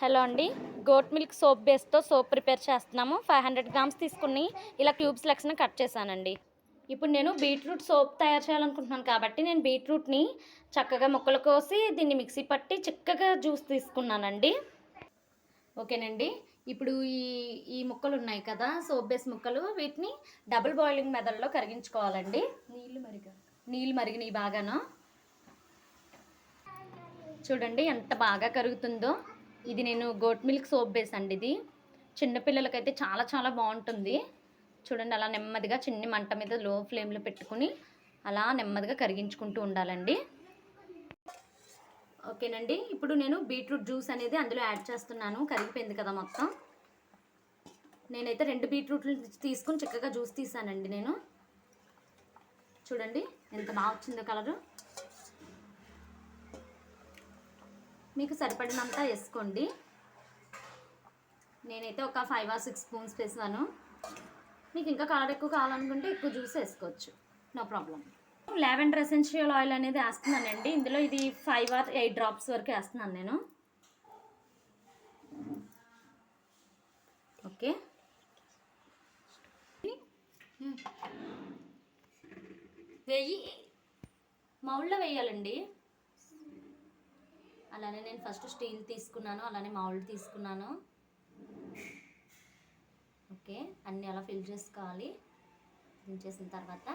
Hello అండి. Goat milk soap బేస్తో soap prepare చేస్తున్నాము. ఫైవ్ హండ్రెడ్ గ్రామ్స్ తీసుకుని ఇలా క్యూబ్స్ లెక్స్ని కట్ చేశానండి. ఇప్పుడు నేను బీట్రూట్ సోప్ తయారు చేయాలనుకుంటున్నాను కాబట్టి నేను బీట్రూట్ని చక్కగా ముక్కలు కోసి దీన్ని మిక్సీ పట్టి చిక్కగా జ్యూస్ తీసుకున్నానండి. ఓకేనండి. ఇప్పుడు ఈ ఈ ముక్కలు ఉన్నాయి కదా సోప్ బేస్ ముక్కలు. వీటిని డబుల్ బాయిలింగ్ మెథడ్లో కరిగించుకోవాలండి. నీళ్ళు మరిగా. నీళ్ళు మరిగినవి బాగాను. చూడండి ఎంత బాగా కరుగుతుందో. ఇది నేను గోట్ మిల్క్ సోప్ బేస్ అండి ఇది. చిన్నపిల్లలకైతే చాలా చాలా బాగుంటుంది. చూడండి అలా నెమ్మదిగా చిన్ని మంట మీద లో ఫ్లేమ్లో పెట్టుకుని అలా నెమ్మదిగా కరిగించుకుంటూ ఉండాలండి. ఓకేనండి ఇప్పుడు నేను బీట్రూట్ జ్యూస్ అనేది అందులో యాడ్ చేస్తున్నాను. కరిగిపోయింది కదా మొత్తం. నేనైతే రెండు బీట్రూట్లు తీసుకుని చక్కగా జ్యూస్ తీసానండి నేను. చూడండి ఎంత బాగా వచ్చిందో కలరు. మీకు సరిపడినంత వేసుకోండి. నేనైతే ఒక ఫైవ్ ఆర్ సిక్స్ స్పూన్స్ వేసాను. మీకు ఇంకా కలర్ ఎక్కువ కావాలనుకుంటే ఎక్కువ జ్యూస్ వేసుకోవచ్చు. No problem lavender essential oil అనేది వేస్తున్నానండి. ఇందులో ఇది ఫైవ్ ఆర్ ఎయిట్ డ్రాప్స్ వరకు వేస్తున్నాను నేను. ఓకే వెయ్యి మౌల్లో వేయాలండి. అలానే నేను ఫస్ట్ స్టీల్ తీసుకున్నాను అలానే మౌల్డ్ తీసుకున్నాను. ఓకే అన్నీ అలా ఫిల్ చేసుకోవాలి. ఫిల్ చేసిన తర్వాత